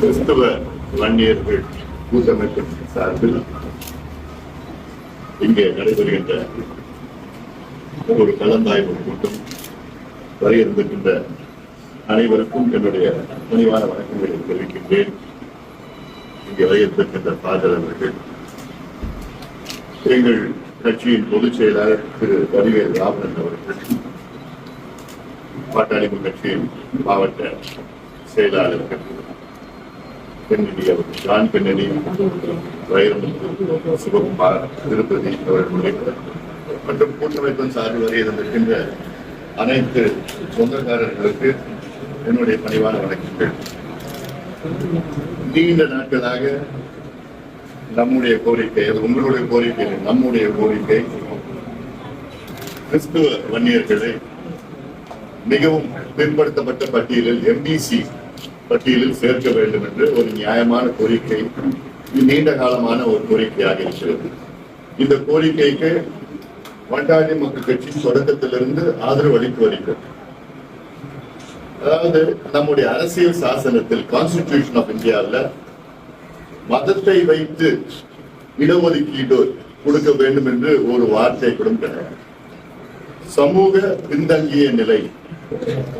கிறிஸ்தவ வன்னியர்கள் கூட்டமைப்பின் சார்பில் இங்கே நடைபெறுகின்ற ஒரு கலந்தாய்வு கூட்டம் வரை இருந்திருக்கின்ற அனைவருக்கும் என்னுடைய பணிவான வணக்கங்களை தெரிவிக்கின்றேன். இங்கே வரை இருந்திருக்கின்ற அவர்கள். எங்கள் கட்சியின் பொதுச் செயலாளர் திரு வடிவேல் ராமன் அவர்கள் பாட்டாளி கட்சியின் மாவட்ட செயலாளர்கள் பெண்ணடி அவர்கள் ஜான் பெண்ணடி வைரமுத்து சிவகுமார் திருப்பதி அவர்கள் உள்ளிட்ட மற்றும் கூட்டமைப்பின் சார்பில் வரை இருந்திருக்கின்ற அனைத்து சொந்தக்காரர்களுக்கு என்னுடைய பணிவான வணக்கங்கள். நீண்ட நாட்களாக நம்முடைய கோரிக்கை அது உங்களுடைய கோரிக்கை நம்முடைய கோரிக்கை கிறிஸ்துவ வன்னியர்களை மிகவும் பின்படுத்தப்பட்ட பட்டியலில் எம்பிசி பட்டியலில் சேர்க்க வேண்டும் என்று ஒரு நியாயமான கோரிக்கை நீண்ட காலமான ஒரு கோரிக்கையாக இருக்கிறது. இந்த கோரிக்கைக்கு வண்டாடி மக்கள் கட்சி தொடக்கத்திலிருந்து ஆதரவு அளித்து வருகிறது. அதாவது நம்முடைய அரசியல் சாசனத்தில் கான்ஸ்டிடியூஷன் ஆஃப் இந்தியாவில் மதத்தை வைத்து இடஒதுக்கீடு கொடுக்க வேண்டும் என்று ஒரு வார்த்தை கூட கிடையாது. சமூக பின்தங்கிய நிலை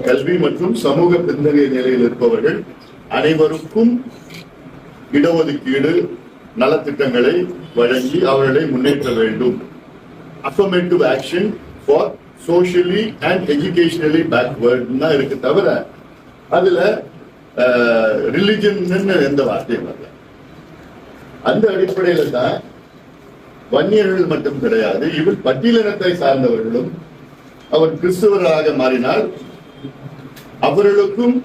கல்வி மற்றும் சமூக பின்தங்கிய நிலையில் இருப்பவர்கள் அனைவருக்கும் இடஒதுக்கீடு நலத்திட்டங்களை வழங்கி அவர்களை முன்னேற்ற வேண்டும். Affirmative action for socially and educationally backward தான் இருக்கு தவிர அதுல ரிலிஜன் எந்த வார்த்தையும் வரல. அந்த அடிப்படையில தான் வன்னியர்கள் மட்டும் கிடையாது இவர் பட்டியலினத்தை சார்ந்தவர்களும் அவர் கிறிஸ்தவராக மாறினால் அவர்களுக்கும்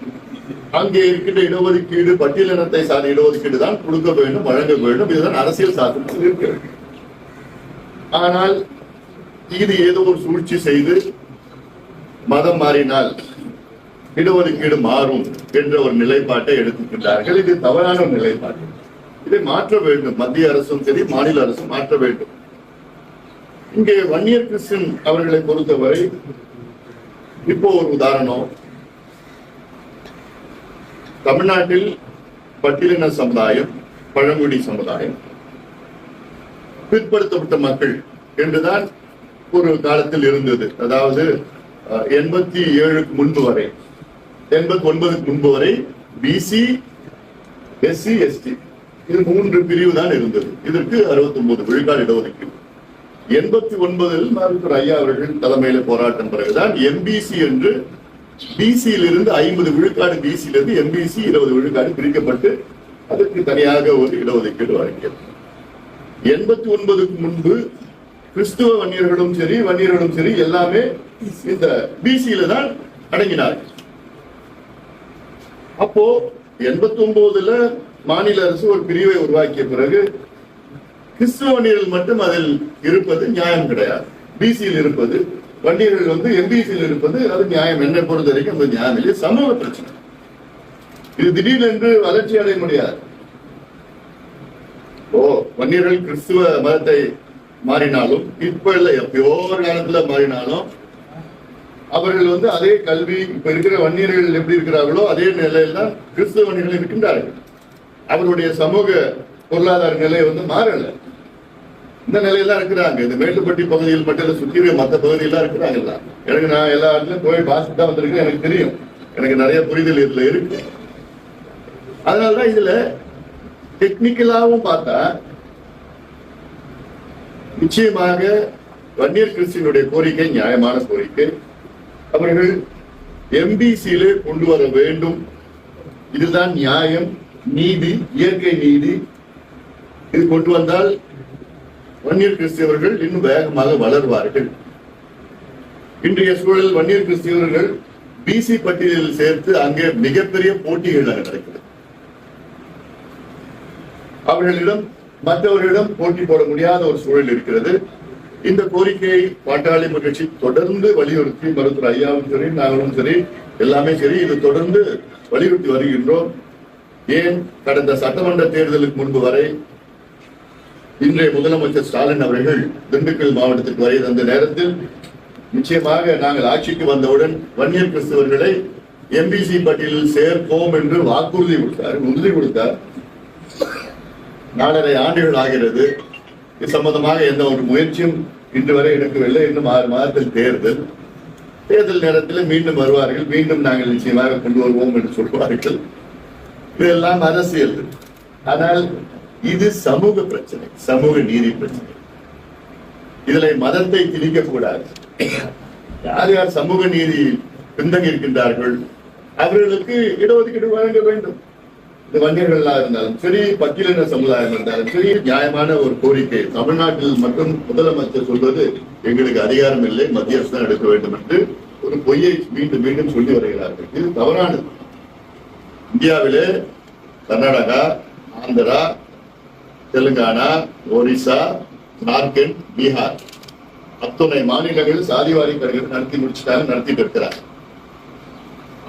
அங்கே இருக்கின்ற இடஒதுக்கீடு பட்டியலினத்தை சார்ந்த இடஒதுக்கீடு தான் கொடுக்க வேண்டும் வழங்க வேண்டும். இதுதான் அரசியல் சாசனத்தில் இருக்கிறது. ஆனால் இது ஏதோ ஒரு சூழ்ச்சி செய்து மதம் மாறினால் இடஒதுக்கீடு மாறும் என்ற ஒரு நிலைப்பாட்டை எடுத்துக்கின்றார்கள் இது தவறான ஒரு நிலைப்பாடு. இதை மாற்ற வேண்டும். மத்திய அரசும் சரி மாநில அரசும் மாற்ற வேண்டும். இங்கே வன்னியர் கிறிஸ்டின் அவர்களை பொறுத்தவரை இப்போ ஒரு உதாரணம். தமிழ்நாட்டில் பட்டியலின சமுதாயம் பழங்குடி சமுதாயம் பிற்படுத்தப்பட்ட மக்கள் என்றுதான் ஒரு காலத்தில் இருந்தது. அதாவது அஹ், எண்பத்தி ஏழுக்கு முன்பு வரை எண்பத்தி ஒன்பதுக்கு முன்பு வரை பிசி எஸ்சி எஸ்டி இது மூன்று பிரிவு தான் இருந்தது. இதற்கு அறுபத்தி ஒன்பது விழுக்காடு இடஒதுக்கீடு. எண்பத்தி ஒன்பதில் மருத்துவர் ஐயா அவர்கள் தலைமையில போராட்டம் பிறகுதான் எம்பிசி என்று பிசியில் இருந்து ஐம்பது விழுக்காடு பிசியில இருந்து எம்பிசி இருபது விழுக்காடு பிரிக்கப்பட்டு அதற்கு தனியாக ஒரு இடஒதுக்கீடு வழங்கியது. எண்பத்தி ஒன்பதுக்கு முன்பு கிறிஸ்துவ வன்னியர்களும் சரி வன்னியர்களும் சரி எல்லாமே இந்த பிசியில தான் அடங்கினார்கள். அப்போ எண்பத்தி ஒன்பதுல மாநில அரசு ஒரு பிரிவை உருவாக்கிய பிறகு கிறிஸ்துவ மட்டும் அதில் இருப்பது நியாயம் கிடையாது. பிசியில் இருப்பது வன்னியர்கள் வந்து எம்பிசியில் இருப்பது அது நியாயம். என்ன பொறுத்த வரைக்கும் அது நியாயம் இல்லை சமூக பிரச்சனை. இது திடீரென்று வளர்ச்சி அடைய முடியாது. ஓ வன்னியர்கள் கிறிஸ்துவ மதத்தை மாறினாலும் இப்ப இல்ல எப்பயோ ஒரு காலத்துல மாறினாலும் அவர்கள் வந்து அதே கல்வி இப்ப இருக்கிற வன்னியர்கள் எப்படி இருக்கிறார்களோ அதே நிலையில தான் கிறிஸ்துவ வன்னியர்கள் இருக்கின்றார்கள். அவருடைய சமூக பொருளாதார நிலை வந்து மாறலை. இந்த நிலையில இருக்கிறாங்க. இந்த மேட்டுப்பட்டி பகுதியில் மட்டும் இல்ல சுத்தி இருக்க மற்ற பகுதியெல்லாம் எல்லாம் எனக்கு நான் எல்லா இடத்துலயும் போய் பார்த்துட்டு தான் வந்திருக்கேன். எனக்கு தெரியும். எனக்கு நிறைய புரிதல் இதுல இருக்கு. அதனாலதான் இதுல டெக்னிக்கலாவும் பார்த்தா நிச்சயமாக வன்னியர் கிறிஸ்டினுடைய கோரிக்கை நியாயமான கோரிக்கை. அவர்கள் எம்பிசியிலே கொண்டு வர வேண்டும். இதுதான் நியாயம். நீதி இயற்கை நீதி. இது கொண்டு வந்தால் வன்னியர் கிறிஸ்தவர்கள் இன்னும் வேகமாக வளர்வார்கள். இன்றைய சூழல் வன்னியர் கிறிஸ்தவர்கள் பிசி பட்டியலில் சேர்த்து அங்கே மிகப்பெரிய போட்டிகள் நடக்கிறது. அவர்களிடம் மற்றவர்களிடம் போட்டி போட முடியாத ஒரு சூழல் இருக்கிறது. இந்த கோரிக்கையை பாட்டாளி கட்சி தொடர்ந்து வலியுறுத்தி மருத்துவர் ஐயாவும் சரி நாங்களும் சரி எல்லாமே சரி இது தொடர்ந்து வலியுறுத்தி வருகின்றோம். ஏன்? கடந்த சட்டமன்ற தேர்தலுக்கு முன்பு வரை இன்றைய முதலமைச்சர் ஸ்டாலின் அவர்கள் திண்டுக்கல் மாவட்டத்திற்கு வரை தந்த நேரத்தில் நிச்சயமாக நாங்கள் ஆட்சிக்கு வந்தவுடன் வன்னியர் கிறிஸ்தவர்களை எம்பிசி பட்டியலில் சேர்ப்போம் என்று வாக்குறுதி கொடுத்தார் உறுதி கொடுத்தார். நாலரை ஆண்டுகள் ஆகிறது. இது சம்பந்தமாக எந்த ஒரு முயற்சியும் இன்று வரை எடுக்கவில்லை. இன்னும் ஆறு மாதத்தில் தேர்தல். தேர்தல் நேரத்தில் மீண்டும் வருவார்கள். மீண்டும் நாங்கள் நிச்சயமாக கொண்டு வருவோம் என்று சொல்வார்கள். இதெல்லாம் அரசியல். ஆனால் இது சமூக பிரச்சனை சமூக நீதி பிரச்சனை. இதுல மதத்தை திணிக்க கூடாது. யார் யார் சமூக நீதி பின்தங்கி இருக்கின்றார்கள் அவர்களுக்கு இடஒதுக்கீடு வழங்க வேண்டும். இந்த வன்னியர்களா இருந்தாலும் சரி பட்டியலின சமுதாயம் இருந்தாலும் சரி நியாயமான ஒரு கோரிக்கை. தமிழ்நாட்டில் மட்டும் முதலமைச்சர் சொல்வது எங்களுக்கு அதிகாரம் இல்லை மத்திய அரசு தான் எடுக்க வேண்டும் என்று ஒரு பொய்யை மீண்டும் மீண்டும் சொல்லி வருகிறார்கள். இது தவறானது. இந்தியாவிலே கர்நாடகா ஆந்திரா தெலுங்கானா ஒரிசா ஜார்க்கண்ட் பீகார் அத்துணை மாநிலங்களில் சாதிவாரி கணக்கெடுப்பு நடத்தி முடிச்சுட்டாங்க நடத்திட்டு இருக்கிறார்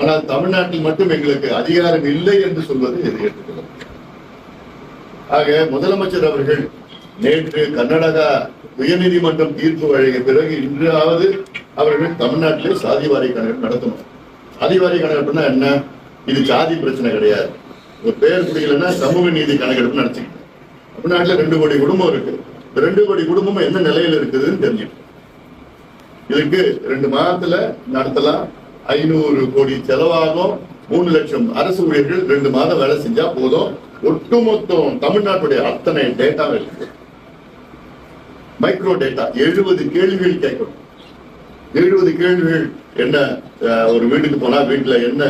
ஆனால் தமிழ்நாட்டில் மட்டும் எங்களுக்கு அதிகாரம் இல்லை என்று சொல்வது இது ஏற்றுக்கொள்ள ஆக முதலமைச்சர் அவர்கள் நேற்று கர்நாடகா உயர்நீதிமன்றம் தீர்ப்பு வழங்கிய பிறகு இன்றாவது அவர்கள் தமிழ்நாட்டிலே சாதிவாரி கணக்கு நடத்தணும். சாதிவாரி கணக்கெடுப்புனா என்ன? இது சாதி பிரச்சனை கிடையாது. ஒரு பேர் பிடிக்கலன்னா சமூக நீதி கணக்கெடுப்பு நடத்திக்கணும். தமிழ்நாட்டில் ரெண்டு கோடி குடும்பம் இருக்கு. இந்த ரெண்டு கோடி குடும்பமும் எந்த நிலையில இருக்குதுன்னு தெரிஞ்சுட்டு இதுக்கு ரெண்டு மாதத்துல நடத்தலாம். ஐநூறு கோடி செலவாகும். மூணு லட்சம் அரசு ஊழியர்கள் ரெண்டு மாதம் வேலை செஞ்சா போதும். ஒட்டுமொத்தம் தமிழ்நாட்டுடைய அத்தனை டேட்டா இருக்கு. மைக்ரோ டேட்டா எழுபது கேள்விகள் கேட்கணும் எழுபது கேள்விகள் என்ன அஹ், ஒரு வீட்டுக்கு போனா வீட்டுல என்ன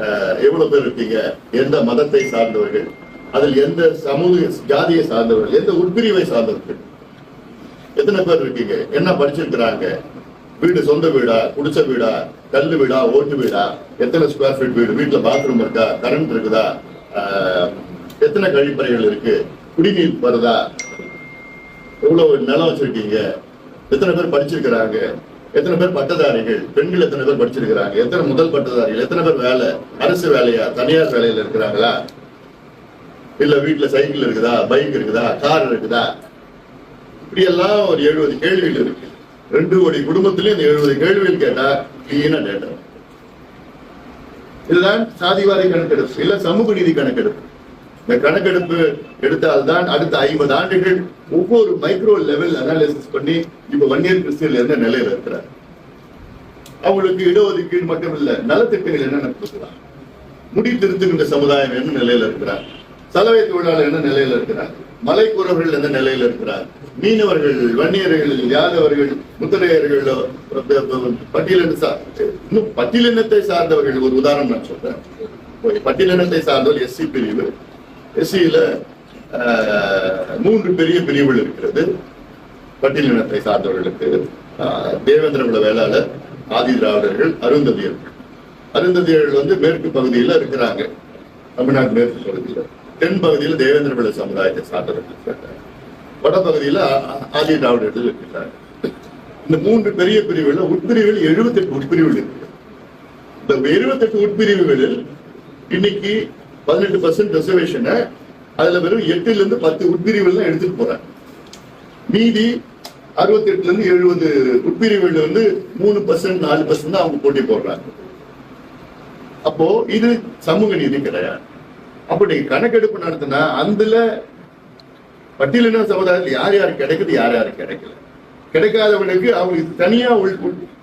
அஹ், எவ்வளவு பேர் இருக்கீங்க எந்த மதத்தை சார்ந்தவர்கள் அதில் எந்த சமூக ஜாதியை சார்ந்தவர்கள் எந்த உட்பிரிவை சார்ந்தவர்கள் எத்தனை பேர் இருக்கீங்க? என்ன படிச்சிருக்கிறாங்க? வீடு சொந்த வீடா? குடிச்ச வீடா? கல்லு வீடா? ஓட்டு வீடா? எத்தனை ஸ்கொயர் ஃபீட் வீடு? வீட்டுல பாத்ரூம் இருக்கா? கரண்ட் இருக்குதா? ஆஹ், எத்தனை கழிப்பறைகள் இருக்கு? குடிநீர் வருதா? எவ்வளவு நிலம் வச்சிருக்கீங்க? எத்தனை பேர் படிச்சிருக்கிறாங்க? எத்தனை பேர் பட்டதாரிகள்? பெண்கள் எத்தனை பேர் படிச்சிருக்கிறாங்க? எத்தனை முதல் பட்டதாரிகள்? எத்தனை பேர் வேலை? அரசு வேலையா? தனியார் வேலையில இருக்கிறாங்களா? இல்ல வீட்டுல சைக்கிள் இருக்குதா? பைக் இருக்குதா? கார் இருக்குதா? இப்படி எல்லாம் ஒரு எழுபது கேள்விகள் இருக்கு. ரெண்டு கோடி குடும்பத்திலயும் இந்த எழுபது கேள்விகள் கேட்டா கிளீனா டேட்டா இதுதான் சாதிவாரி கணக்கெடுப்பு இல்ல சமூக நீதி கணக்கெடுப்பு. இந்த கணக்கெடுப்பு எடுத்தால்தான் அடுத்த ஐம்பது ஆண்டுகள் ஒவ்வொரு மைக்ரோ லெவல் அனாலிசிஸ் பண்ணி இப்ப வன்னியர் கிறிஸ்டியல் எந்த நிலையில இருக்கிறார். அவங்களுக்கு இடஒதுக்கீடு மட்டும் இல்ல நலத்திட்டங்கள் என்னென்ன கொடுக்கலாம்? முடி திருத்துகின்ற சமுதாயம் என்ன நிலையில இருக்கிறார்? சலவை தொழிலாளர் என்ன நிலையில இருக்கிறார்? மலைக்குறவர்கள் எந்த நிலையில இருக்கிறார்? மீனவர்கள் வன்னியர்கள் யாதவர்கள் முத்திரையர்கள் பட்டியலின இன்னும் பட்டியலினத்தை சார்ந்தவர்கள் ஒரு உதாரணம் நான் சொல்றேன். பட்டியலினத்தை சார்ந்தவர் எஸ்சி பிரிவு. எஸ்சியில மூன்று பெரிய பிரிவுகள் இருக்கிறது. பட்டியலினத்தை சார்ந்தவர்களுக்கு ஆஹ், தேவேந்திர குல வேளாளர் ஆதி திராவிடர்கள் அருந்ததியர்கள். அருந்ததியர்கள் வந்து மேற்கு பகுதியில இருக்கிறாங்க. தமிழ்நாடு மேற்கு பகுதியில். தென் பகுதியில தேவேந்திர பிள்ளை சமுதாயத்தை சார்ந்தவர்கள். இருக்கிறாங்க வட பகுதியில ஆ- ஆதி திராவிடர்கள் இந்த மூன்று பெரிய பிரிவுகள் உட்பிரிவுகள் 78 உட்பிரிவுகள் இருக்கு. இந்த 78 உட்பிரிவுகளில் இன்னைக்கு பதினெட்டு பர்சன்ட் ரிசர்வேஷனை அதுல வெறும் எட்டுல இருந்து பத்து உட்பிரிவுகள் தான் எடுத்துட்டு போறாங்க. மீதி அறுபத்தி எட்டுல இருந்து எழுபது உட்பிரிவுகள் வந்து மூணு பர்சன்ட் நாலு பர்சன்ட் தான் அவங்க போட்டி போடுறாங்க. அப்போ இது சமூக நீதி கிடையாது. அப்படி கணக்கெடுப்பு நடத்தினா அதுல பட்டியலின சமுதாயத்தில் யார் யார் கிடைக்குது யார் யார் கிடைக்கல? கிடைக்காதவனுக்கு அவங்களுக்கு தனியா உள்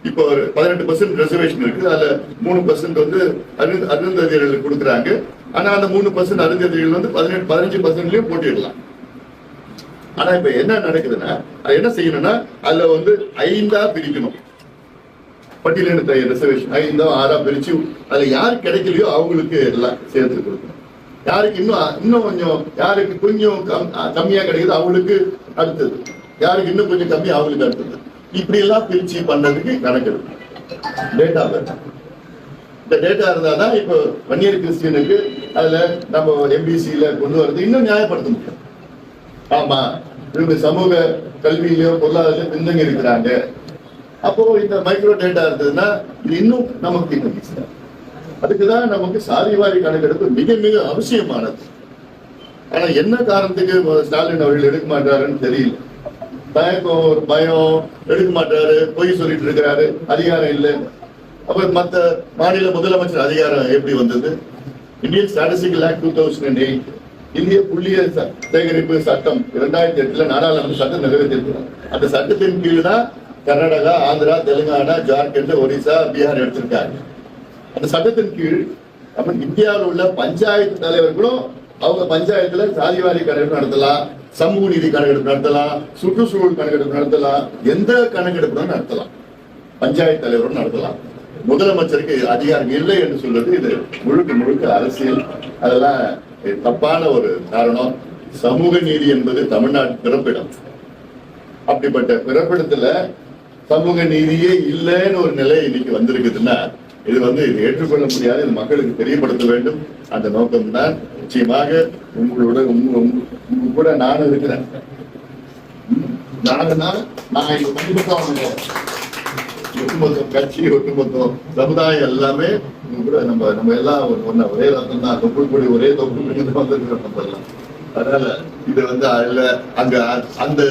இப்போ ஒரு பதினெட்டு பர்சன்ட் ரிசர்வேஷன் இருக்குது அதுல மூணு பர்சன்ட் வந்து அருந்த அருந்ததியர்களுக்கு கொடுக்குறாங்க. ஆனா அந்த மூணு பர்சன்ட் அருந்ததியர்கள் வந்து பதினெட்டு பதினஞ்சு பர்சன்ட்லயும் போட்டிடலாம். ஆனா இப்ப என்ன நடக்குதுன்னா அது என்ன செய்யணும்னா அதுல வந்து ஐந்தா பிரிக்கணும். பட்டியலின ரிசர்வேஷன் ஐந்தோ ஆறா பிரிச்சு அதுல யார் கிடைக்கலையோ அவங்களுக்கு எல்லாம் சேர்த்து கொடுக்கணும். யாருக்கு இன்னும் இன்னும் கொஞ்சம் யாருக்கு கொஞ்சம் கம்- கம்மியா கிடைக்குது அவங்களுக்கு அடுத்தது. யாருக்கு இன்னும் கொஞ்சம் கம்மி அவங்களுக்கு அடுத்தது. இப்படி எல்லாம் பிரிச்சு பண்றதுக்கு கணக்கெடுப்பு டேட்டா வேணும் இந்த டேட்டா இருந்தாதான் இப்போ வன்னியர் கிறிஸ்டியனுக்கு அதுல நம்ம எம்பிசியில கொண்டு வரது இன்னும் நியாயப்படுத்த முடியும். ஆமா இவங்க சமூக கல்வியிலயோ பொருளாதாரத்திலயோ பின்தங்கி இருக்கிறாங்க. அப்போ இந்த மைக்ரோ டேட்டா இருந்ததுன்னா இது இன்னும் நமக்கு இன்னும். அதுக்குதான் நமக்கு சாதிவாரி கணக்கெடுப்பு மிக மிக அவசியமானது. ஆனா என்ன காரணத்துக்கு ஸ்டாலின் அவர்கள் எடுக்க மாட்டாருன்னு தெரியல. தயக்கம் ஒரு பயம் எடுக்க மாட்டாரு பொய் சொல்லிட்டு இருக்கிறாரு அதிகாரம் இல்லை. அப்ப மத்த மாநில முதலமைச்சர் அதிகாரம் எப்படி வந்தது? Indian statistical act two thousand eight இந்திய புள்ளிய ச- சேகரிப்பு சட்டம் இரண்டாயிரத்தி எட்டுல நாடாளுமன்ற சட்டம் நிறைவேற்றிருக்கிறார் அந்த சட்டத்தின் கீழ் தான் கர்நாடகா ஆந்திரா தெலுங்கானா ஜார்க்கண்ட் ஒரிசா பீகார் எடுத்திருக்காங்க. அந்த சட்டத்தின் கீழ் நம்ம இந்தியாவில் உள்ள பஞ்சாயத்து தலைவர்களும் அவங்க பஞ்சாயத்துல சாதிவாரி கணக்கெடுப்பு நடத்தலாம் சமூக நீதி கணக்கெடுப்பு நடத்தலாம் சுற்றுச்சூழல் கணக்கெடுப்பு நடத்தலாம் எந்த கணக்கெடுப்பு நடத்தலாம். பஞ்சாயத்து தலைவரும் நடத்தலாம். முதலமைச்சருக்கு அதிகாரம் இல்லை என்று சொல்றது இது முழுக்க முழுக்க அரசியல். அதெல்லாம் தப்பான ஒரு காரணம். சமூக நீதி என்பது தமிழ்நாட்டு பிறப்பிடம். அப்படிப்பட்ட பிறப்பிடத்துல சமூக நீதியே இல்லைன்னு ஒரு நிலை இன்னைக்கு வந்திருக்குதுன்னா இது வந்து இது ஏற்றுக்கொள்ள முடியாது இது மக்களுக்கு தெரியப்படுத்த வேண்டும். அந்த நோக்கம் தான் நிச்சயமாக உங்களோட உங்க உங்க- உங்க கூட நானும் இருக்கிறேன். நானுன்னா நான் இங்க கண்டிப்பாக ஒட்டுமொத்த கட்சி ஒட்டுமொத்த சமுதாயம் எல்லாமே உங்க கூட நம்ம நம்ம எல்லாம் ஒன்னா ஒரே ரத்தம் தான் தொப்புள் கொடி ஒரே தொப்புள் கொடி வந்திருக்கிறோம் நம்ம எல்லாம். அதனால இது வந்து இல்ல அங்க அந்த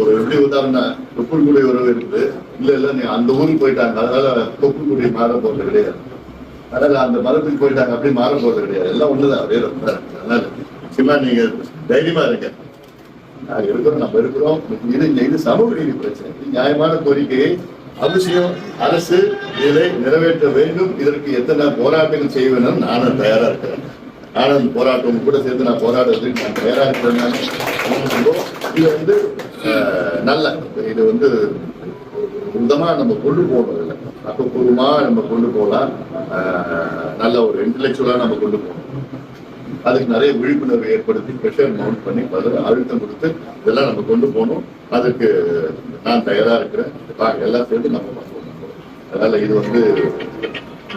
ஒரு எப்படி உதாரணம் தொப்புள்குடி உறவு இருக்குது. இல்ல இல்ல நீ அந்த ஊருக்கு போயிட்டாங்க. அதனால தொப்புள்குடி மாற போறது கிடையாது. அதனால அந்த மரத்துக்கு போயிட்டாங்க அப்படி மாற போறது கிடையாது. எல்லாம் ஒண்ணுதான் அப்படியே ரொம்ப அதனால நிச்சயமா நீங்க தைரியமா இருங்க. நாங்க இருக்கிறோம் நம்ம இருக்கிறோம். இது இது சமூக நீதி பிரச்சனை. நியாயமான கோரிக்கையை அவசியம் அரசு இதை நிறைவேற்ற வேண்டும். இதற்கு எத்தனை போராட்டங்கள் செய்ய வேண்டும் நானும் தயாரா இருக்கிறேன். நானும் அந்த போராட்டம் கூட சேர்ந்து நான் போராடுறதுக்கு நான் தயாரா இருக்கிறேன் இது வந்து நல்ல. இது வந்து விதமா நம்ம கொண்டு போகணும் இதுல நம்ம கொண்டு போகலாம் நல்ல ஒரு இன்டலெக்சுவலா நம்ம கொண்டு போகணும். அதுக்கு நிறைய விழிப்புணர்வு ஏற்படுத்தி ப்ரெஷர் மவுண்ட் பண்ணி பல அழுத்தம் கொடுத்து இதெல்லாம் நம்ம கொண்டு போகணும். அதுக்கு நான் தயாரா இருக்கிறேன். எல்லாம் சேர்ந்து நம்ம பண்ணுவோம் அதனால இது வந்து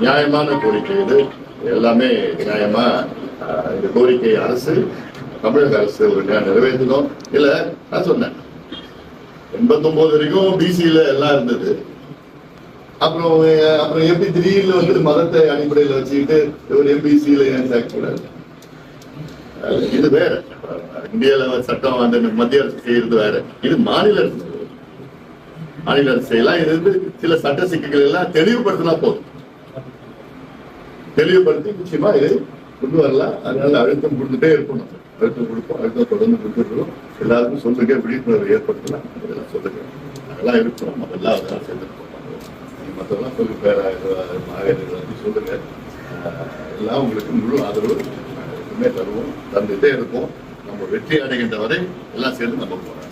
நியாயமான கோரிக்கை இது. எல்லாமே நியாயமா இந்த கோரிக்கை அரசு தமிழக அரசு ஒரு நிறைவேற்றணும் இல்ல நான் சொன்னேன். எண்பத்தொன்பது வரைக்கும் பிசியில எல்லாம் இருந்தது. அப்புறம் அப்புறம் எப்படி திடீர்னு வந்து மதத்தை அடிப்படையில் வச்சுக்கிட்டு ஒரு எம்பிசியில ஏன் சேர்க்கக்கூடாது இது வேற. இந்தியால சட்டம் அந்த மத்திய அரசு செய்யறது வேற. இது மாநில அரசு. மாநில அரசு செய்யலாம் இது வந்து சில சட்ட சிக்கல்கள் எல்லாம் தெளிவுபடுத்தினா போதும். தெளிவுபடுத்தி நிச்சயமா இது கொண்டு வரலாம் அதனால அழுத்தம் கொடுத்துட்டே இருக்கணும். அழுத்தம் கொடுப்போம். அழுத்தம் தொடர்ந்து கொடுத்துருக்கோம் எல்லாருக்கும் சொல்லுங்க விழிப்புணர்வு ஏற்படுத்தலாம் அதெல்லாம் சொல்லுங்க அதெல்லாம் இருக்கணும். நம்ம எல்லாம் அதெல்லாம் சேர்ந்துருக்கோம் மற்றெல்லாம் சொல்லி. பேராயிரம் சொல்லுங்க. எல்லாம் உங்களுக்கு முழு ஆதரவு எப்பவுமே தருவோம். தந்துட்டே இருப்போம். நம்ம வெற்றி அடைகின்ற வரை எல்லாம் சேர்ந்து நம்ம போகிறோம்